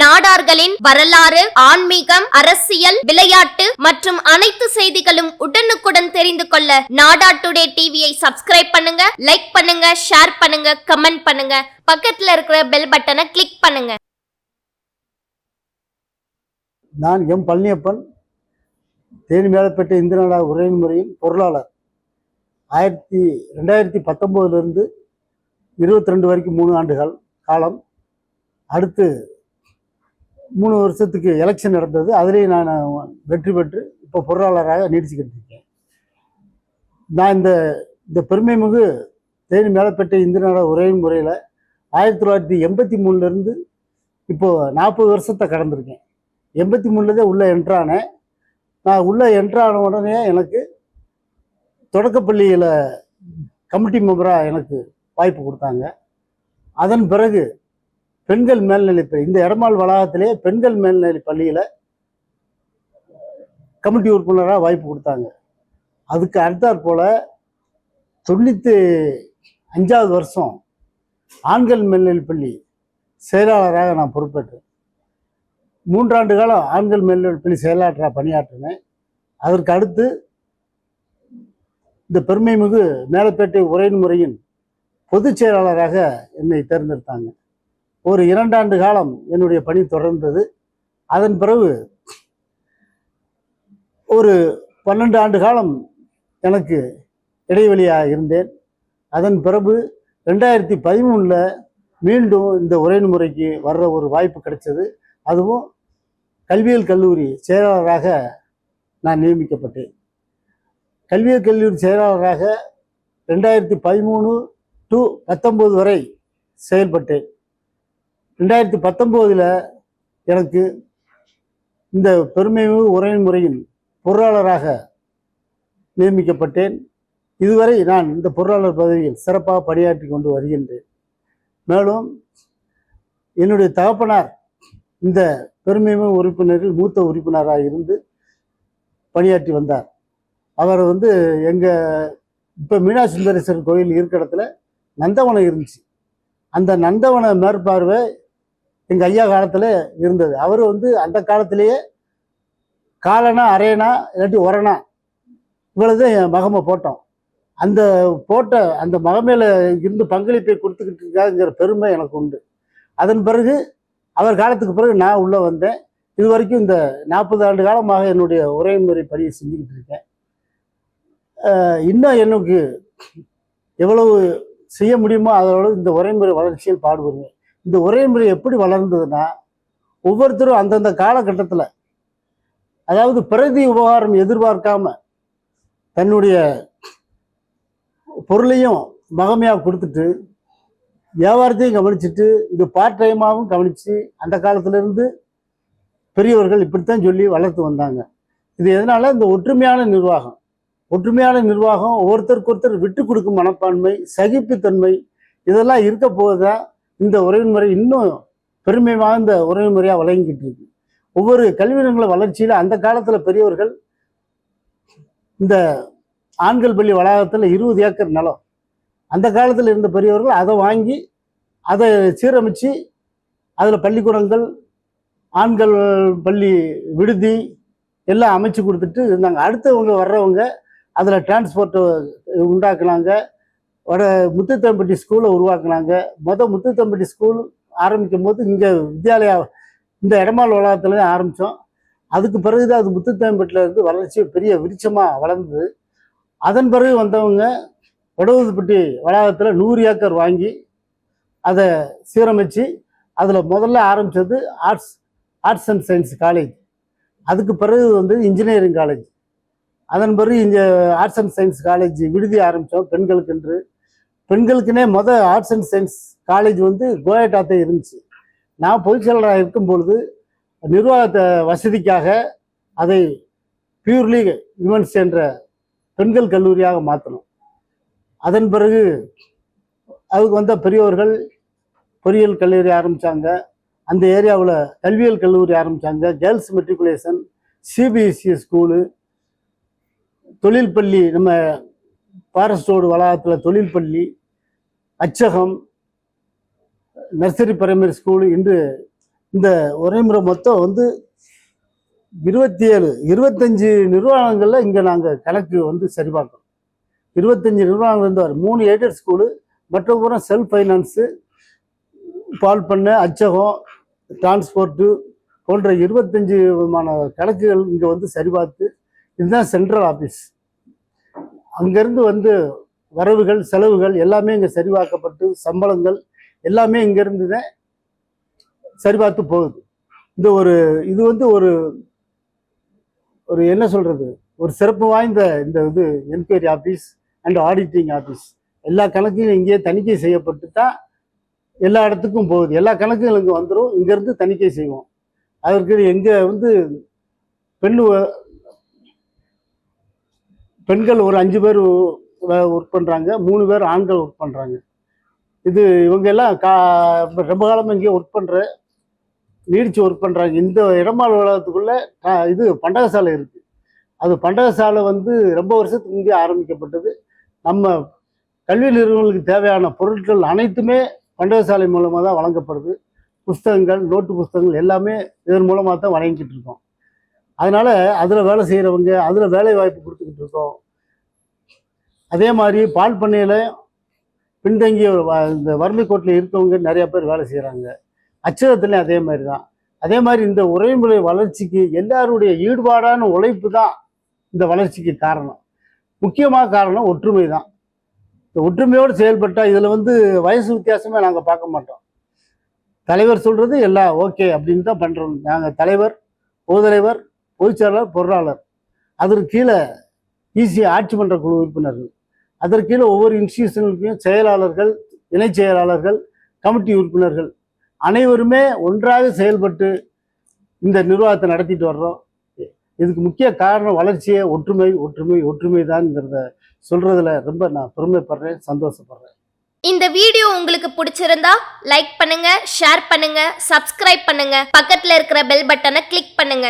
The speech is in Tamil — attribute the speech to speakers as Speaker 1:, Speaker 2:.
Speaker 1: நாடார்களின் வரலாறு ஆன்மீகம் அரசியல் விளையாட்டு மற்றும் அனைத்து செய்திகளும் உடனுக்குடன் தெரிந்து கொள்ள நாடா டுடே டிவியை சப்ஸ்கிரைப் பண்ணுங்க லைக் பண்ணுங்க ஷேர் பண்ணுங்க கமெண்ட் பண்ணுங்க. பக்கத்துல இருக்கிற பெல் பட்டனை கிளிக் பண்ணுங்க.
Speaker 2: நான் எம் பழனியப்பன் தேனி மேலப்பேட்டை இந்து நாடா உரையின் முறையின் பொருளாளர். ஆயிரத்தி ரெண்டாயிரத்தி பத்தொம்போதுலேருந்து இருபத்தி ரெண்டு வரைக்கும் மூணு ஆண்டுகள் காலம். அடுத்து மூணு வருஷத்துக்கு எலெக்ஷன் நடந்தது. அதுலேயும் நான் வெற்றி பெற்று இப்போ பொருளாளராக நீடிச்சுக்கிட்டு இருக்கேன். நான் இந்த இந்த பெருமைமிகு தேனி மேலப்பேட்டை இந்து நாடா முறையில் ஆயிரத்தி தொள்ளாயிரத்தி எண்பத்தி மூணுலேருந்து இப்போது நாற்பது வருஷத்தை கடந்திருக்கேன். எண்பத்தி மூணுலேருந்தே உள்ளே என்ட்ரானேன் நான் உள்ளே என்ட்ரான உடனே எனக்கு தொடக்கப்பள்ளியில் கமிட்டி மெம்பராக எனக்கு வாய்ப்பு கொடுத்தாங்க. அதன் பிறகு பெண்கள் மேல்நிலைப்பள்ளி இந்த இடமாள் வளாகத்திலே பெண்கள் மேல்நிலை பள்ளியில் கமிட்டி உறுப்பினராக வாய்ப்பு கொடுத்தாங்க. அதுக்கு அடுத்தாற் போல் தொண்ணூற்றி அஞ்சாவது வருஷம் ஆண்கள் மேல்நிலை பள்ளி செயலாளராக நான் பொறுப்பேற்றேன். மூன்றாண்டு காலம் ஆண்கள் மேல்நிலைப்பள்ளி செயலாளராக பணியாற்றினேன். அதற்கு அடுத்து இந்த பெருமைமிகு மேலப்பேட்டை உரையின் முறையின் பொதுச் செயலாளராக என்னை தேர்ந்தெடுத்தாங்க. ஒரு இரண்டாண்டு காலம் என்னுடைய பணி தொடர்ந்தது. அதன் பிறகு ஒரு பன்னெண்டு ஆண்டு காலம் எனக்கு இடைவெளியாக இருந்தேன். அதன் பிறகு ரெண்டாயிரத்தி பதிமூணில் மீண்டும் இந்த உரையின் முறைக்கு வர்ற ஒரு வாய்ப்பு கிடைச்சது. அதுவும் கல்வியியல் கல்லூரி செயலாளராக நான் நியமிக்கப்பட்டேன். கல்வியியல் கல்லூரி செயலாளராக ரெண்டாயிரத்தி பதிமூணு டு பத்தொம்போது வரை செயல்பட்டேன். ரெண்டாயிரத்தி பத்தொம்போதில் எனக்கு இந்த பெருமைமிகு உரையின் முறையின் பொருளாளராக நியமிக்கப்பட்டேன். இதுவரை நான் இந்த பொருளாளர் பதவியில் சிறப்பாக பணியாற்றி கொண்டு வருகின்றேன். மேலும் என்னுடைய தகப்பனார் இந்த பெருமைமிகு உறுப்பினரில் மூத்த உறுப்பினராக இருந்து பணியாற்றி வந்தார். அவர் வந்து எங்கள் இப்போ மீனா சுந்தரேஸ்வரர் கோயில் இருக்கிற இடத்துல நந்தவனம் இருந்துச்சு. அந்த நந்தவன மேற்பார்வை எங்கள் ஐயா காலத்தில் இருந்தது. அவர் வந்து அந்த காலத்திலேயே காலனா அரையனா இல்லாட்டி உரணா இவ்வளவு என் மகமை போட்டோம். அந்த போட்ட அந்த மகமையில் இருந்து பங்களிப்பை கொடுத்துக்கிட்டு இருக்காங்கிற பெருமை எனக்கு உண்டு. அதன் பிறகு அவர் காலத்துக்கு பிறகு நான் உள்ளே வந்தேன். இது வரைக்கும் இந்த நாற்பது ஆண்டு காலமாக என்னுடைய உரைமுறை பணியை செஞ்சுக்கிட்டு இருக்கேன். இன்னும் எனக்கு எவ்வளவு செய்ய முடியுமோ அதோட இந்த உரைமுறை வளர்ச்சியில் பாடுபடுவேன். இந்த உரைமுறை எப்படி வளர்ந்ததுன்னா ஒவ்வொருத்தரும் அந்தந்த காலகட்டத்தில் அதாவது பிரதி உபகாரம் எதிர்பார்க்காம தன்னுடைய பொருளையும் மகமையாக கொடுத்துட்டு வியாபாரத்தையும் கவனிச்சுட்டு இது பார்ட் டைமாகவும் கவனித்து அந்த காலத்திலேருந்து பெரியவர்கள் இப்படித்தான் சொல்லி வளர்த்து வந்தாங்க. இது எதனால்? இந்த ஒற்றுமையான நிர்வாகம். ஒற்றுமையான நிர்வாகம் ஒவ்வொருத்தருக்கு ஒருத்தர் விட்டு கொடுக்கும் மனப்பான்மை சகிப்புத்தன்மை இதெல்லாம் இருக்க போதுதான் இந்த உறவின் முறை இன்னும் பெருமை வாய்ந்த உறவுமுறையாக வழங்கிக்கிட்டு இருக்கு. ஒவ்வொரு கல்வி நிறுவன வளர்ச்சியில் அந்த காலத்தில் பெரியவர்கள் இந்த ஆண்கள் பள்ளி வளாகத்தில் இருபது ஏக்கர் நிலம். அந்த காலத்தில் இருந்த பெரியவர்கள் அதை வாங்கி அதை சீரமைச்சு அதில் பள்ளிக்கூடங்கள் ஆண்கள் பள்ளி விடுதி எல்லாம் அமைச்சு கொடுத்துட்டு இருந்தாங்க. அடுத்தவங்க வர்றவங்க அதில் டிரான்ஸ்போர்ட்டை உண்டாக்குனாங்க. வட முத்துத்தம்பட்டி ஸ்கூலை உருவாக்குனாங்க. மொதல் முத்துத்தம்பட்டி ஸ்கூல் ஆரம்பிக்கும் போது இங்கே வித்யாலயா இந்த இடமால் வளாகத்தில் ஆரம்பித்தோம் அதுக்கு பிறகு தான் அது முத்துத்தம்பட்டியில் இருந்து வளர்ச்சி பெரிய விருட்சமாக வளர்ந்தது. அதன் பிறகு வந்தவங்க வடவுதுப்பட்டி வளாகத்தில் நூறு ஏக்கர் வாங்கி அதை சீரமைச்சு அதில் முதல்ல ஆரம்பித்தது arts arts and science college அதுக்கு பிறகு வந்து இன்ஜினியரிங் காலேஜ் அதன் பிறகு இங்கே ஆர்ட்ஸ் அண்ட் சயின்ஸ் காலேஜ் விடுதி ஆரம்பித்தோம் பெண்களுக்கென்று. பெண்களுக்குனே மொதல் ஆர்ட்ஸ் அண்ட் சயின்ஸ் காலேஜ் வந்து கோயட்டாத்தே இருந்துச்சு. நான் பொதுச் செயலராக இருக்கும் பொழுது நிர்வாகத்தை வசதிக்காக அதை பியூர்லி விமன்ஸ் என்ற பெண்கள் கல்லூரியாக மாற்றணும் அதன் பிறகு அதுக்கு வந்த பெரியவர்கள் பொறியியல் கல்லூரி ஆரம்பித்தாங்க அந்த ஏரியாவில் கல்வியியல் கல்லூரி ஆரம்பித்தாங்க கேர்ள்ஸ் மெட்ரிகுலேஷன் சிபிஎஸ்சி ஸ்கூலு தொழில் பள்ளி நம்ம பாரஸ்டோடு வளாகத்தில் தொழில் பள்ளி அச்சகம் நர்சரி பிரைமரி ஸ்கூலு இன்று இந்த ஒரே முறை மொத்தம் வந்து இருபத்தி ஏழு இருபத்தஞ்சு நிறுவனங்களில் இங்கே நாங்கள் கணக்கு வந்து சரிபார்க்கணும் இருபத்தஞ்சி இருபத்தஞ்சு நிறுவனங்கள் இருந்து வரும் மூணு எய்டட் ஸ்கூலு மற்ற பூரா செல்ஃப் ஃபைனான்ஸு பால் பண்ண அச்சகம் டிரான்ஸ்போர்ட்டு போன்ற இருபத்தஞ்சு விதமான கணக்குகள் இங்கே வந்து சரி பார்த்து இதுதான் சென்ட்ரல் ஆஃபீஸ் அங்கேருந்து வந்து வரவுகள் செலவுகள் எல்லாமே இங்கே சரிபார்க்கப்பட்டு சம்பளங்கள் எல்லாமே இங்கேருந்து தான் சரி பார்த்து போகுது. இந்த ஒரு இது வந்து ஒரு ஒரு என்ன சொல்கிறது ஒரு சிறப்பு வாய்ந்த இந்த இது enquiry office and auditing office எல்லா கணக்கையும் இங்கேயே தணிக்கை செய்யப்பட்டு தான் எல்லா இடத்துக்கும் போகுது. எல்லா கணக்குகளும் இங்கே வந்துடும் இங்கேருந்து தணிக்கை செய்வோம். அதற்கு எங்கே வந்து பெண் பெண்கள் ஒரு அஞ்சு பேர் ஒர்க் பண்ணுறாங்க மூணு பேர் ஆண்கள் ஒர்க் பண்ணுறாங்க இது இவங்க எல்லாம் கா ரொம்ப காலமாக இங்கே ஒர்க் பண்ணுற நீடிச்சு ஒர்க் பண்ணுறாங்க இந்த இடமால் உலகத்துக்குள்ள இது பண்டகசாலை இருக்குது அது பண்டகசாலை வந்து ரொம்ப வருஷத்துக்கு முந்தைய ஆரம்பிக்கப்பட்டது. நம்ம கல்வி நிறுவனங்களுக்கு தேவையான பொருட்கள் அனைத்துமே பண்டகசாலை மூலமாக தான் வழங்கப்படுது. புஸ்தகங்கள் நோட்டு புஸ்தகங்கள் எல்லாமே இதன் மூலமாக தான் வழங்கிக்கிட்டு இருக்கோம். அதனால் அதில் வேலை செய்கிறவங்க அதில் வேலை வாய்ப்பு கொடுத்துக்கிட்டு இருக்கோம். அதே மாதிரி பால் பண்ணையில் பின்தங்கிய வ- இந்த வறுமைக்கோட்டில் இருக்கவங்க நிறைய பேர் வேலை செய்கிறாங்க அச்சகத்துலேயும் அதே மாதிரி தான் அதே மாதிரி இந்த உரைமுறை வளர்ச்சிக்கு எல்லாருடைய ஈடுபாடான உழைப்பு தான் இந்த வளர்ச்சிக்கு காரணம். முக்கியமாக காரணம் ஒற்றுமை தான். இந்த ஒற்றுமையோடு செயல்பட்டால் இதில் வந்து வயசு வித்தியாசமே நாங்கள் பார்க்க மாட்டோம். தலைவர் சொல்கிறது எல்லாம் ஓகே அப்படின்னு தான் பண்ணுறோம் நாங்கள் தலைவர் பொதுத்தலைவர் பொதுச்செயலாளர் பொருளாளர். அதற்கு கீழே ஈஸியாக ஆட்சி மன்ற குழு உறுப்பினர்கள். அதற்கு கீழே ஒவ்வொரு இன்ஸ்டியூஷனுக்கும் செயலாளர்கள் இணைச் செயலாளர்கள் கமிட்டி உறுப்பினர்கள். அனைவருமே ஒன்றாக செயல்பட்டு இந்த நிர்வாகத்தை நடத்திட்டு வர்றோம். இதுக்கு முக்கிய காரணம் வளர்ச்சியே ஒற்றுமை ஒற்றுமை ஒற்றுமை தான்ங்கிறத சொல்றதுல ரொம்ப நான் பெருமைப்படுறேன் சந்தோஷப்படுறேன்.
Speaker 1: இந்த வீடியோ உங்களுக்கு பிடிச்சிருந்தா லைக் பண்ணுங்க ஷேர் பண்ணுங்க சப்ஸ்கிரைப் பண்ணுங்க. பக்கத்துல இருக்கிற பெல் பட்டனை கிளிக் பண்ணுங்க.